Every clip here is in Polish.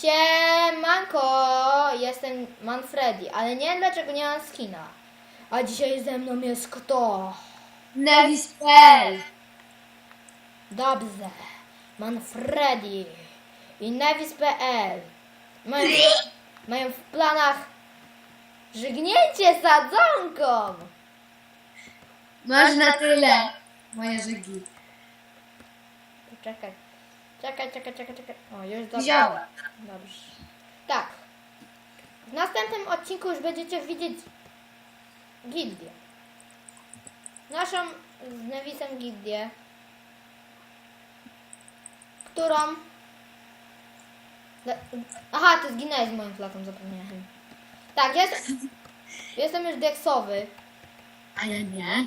Siemanko, jestem Manfredi, ale nie wiem dlaczego nie mam skina. A dzisiaj ze mną jest kto? Nevis.pl Dobrze, Manfredi i Nevis.pl mają, mają w planach żygnięcie sadzonką. Masz na tyle moje żygi. Czekaj, czekaj, czekaj, czekaj, czekaj. O, już dobrze. Wziąłem. Dobrze. Tak. W następnym odcinku już będziecie widzieć gildię. Naszą z Nevisem gildię, którą... Le- Aha, ty zginęłeś z moim flatą, zapomniałem. Tak, jest... Jestem już deksowy A ja nie.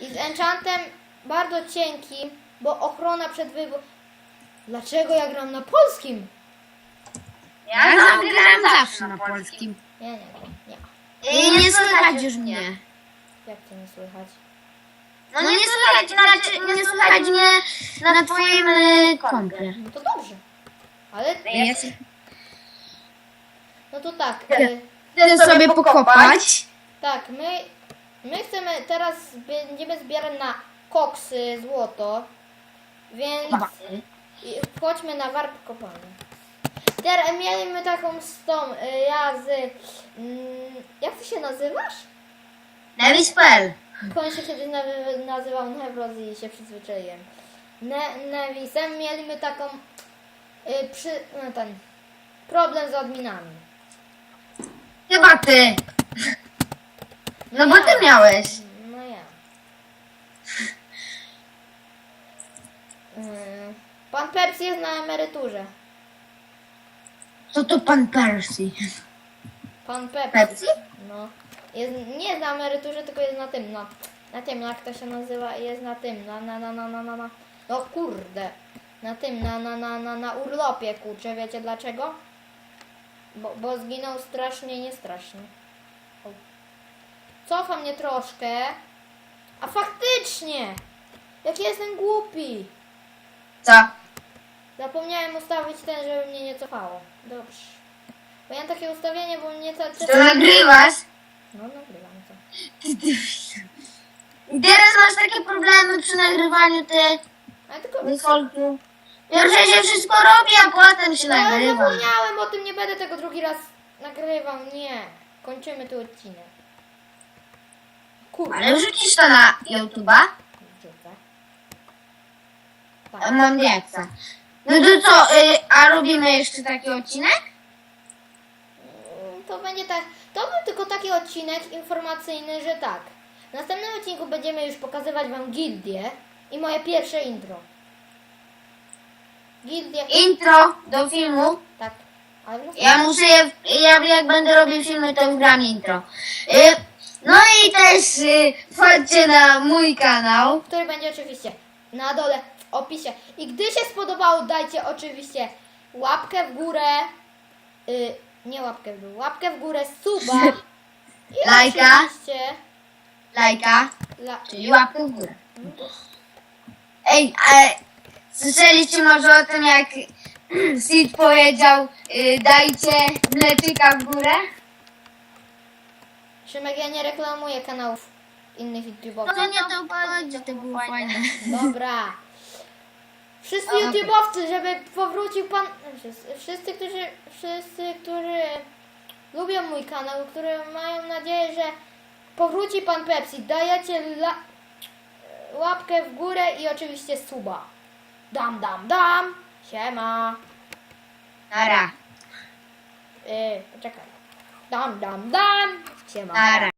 i z enchantem bardzo cienkim, bo ochrona przed wybor... Dlaczego ja gram na polskim? Ja tam gram zawsze na polskim. Ja nie wiem, nie. I nie słychać już mnie. Jak to nie słychać? No nie słychać, znaczy nie słychać mnie na twoim y, kompie. No to dobrze. Ale, Jest. no to tak, y, Chcę sobie pokopać. tak, my, my chcemy, teraz będziemy zbierać na koksy, złoto, więc i wchodźmy na warp kopalni. Teraz mieliśmy taką z tą, y, ja z, mm, jak ty się nazywasz? Nevis.pl on się kiedyś nawy- nazywał Nevros i się przyzwyczaiłem. Ne Nevisem mieliśmy taką y, przy, no ten, problem z adminami. Chyba ty. No bo ty miałeś. No ja. Y, Pan Pepsi jest na emeryturze. Co to pan Percy? Pan Pepsi. Pepsi? No. Jest, nie jest na emeryturze, tylko jest na tym, no. Na tym, jak to się nazywa, jest na tym, na, na, na, na, na, na, na. No kurde. Na tym, na, na, na, na, na urlopie, kurczę, wiecie dlaczego? Bo, bo zginął strasznie, nie strasznie. O. Cofa mnie troszkę. A faktycznie! Jak ja jestem głupi! Co? Zapomniałem ustawić ten, żeby mnie nie cofało. Dobrze. Bo ja mam takie ustawienie, bo mnie czas... To nagrywasz? No, nagrywam to. I teraz masz takie problemy przy nagrywaniu ty. Ale tylko... Defaultu. Pierwsze się wszystko robi, a potem się Ale nagrywa. zapomniałem o tym, nie będę tego drugi raz nagrywał. Nie. Kończymy tu odcinek. Kurde. Ale wrzucisz to na YouTube'a? Wrzucę. Tak. Mam nie chcę. No to co, y, a robimy jeszcze taki odcinek? To będzie tak. To był tylko taki odcinek informacyjny, że tak. W następnym odcinku będziemy już pokazywać wam gildię i moje pierwsze intro. Gildię. Intro do filmu. Tak. Ale Ja muszę je, ja jak będę robił filmy, to wgram intro. Y, no i też y, wchodźcie na mój kanał. który będzie oczywiście na dole w opisie. I gdy się spodobało, dajcie oczywiście łapkę w górę. Y, nie łapkę w dół, łapkę w górę, suba. I Lajka. oczywiście Lajka, La, czyli łapkę w górę. Ej, ale słyszeliście może o tym, jak Sid powiedział, y, dajcie mleczyka w górę? Szymek, ja nie reklamuję kanałów innych YouTube'ów. No nie to to było fajne. Dobra. Wszyscy. YouTube'owcy, żeby powrócił pan... Wszyscy, wszyscy, którzy, wszyscy, którzy lubią mój kanał, którzy mają nadzieję, że powróci pan Pepsi, dajecie la... łapkę w górę i oczywiście suba. Dam, dam, dam. Siema. Nara, Yy, poczekaj. Dam, dam, dam. Siema. nara.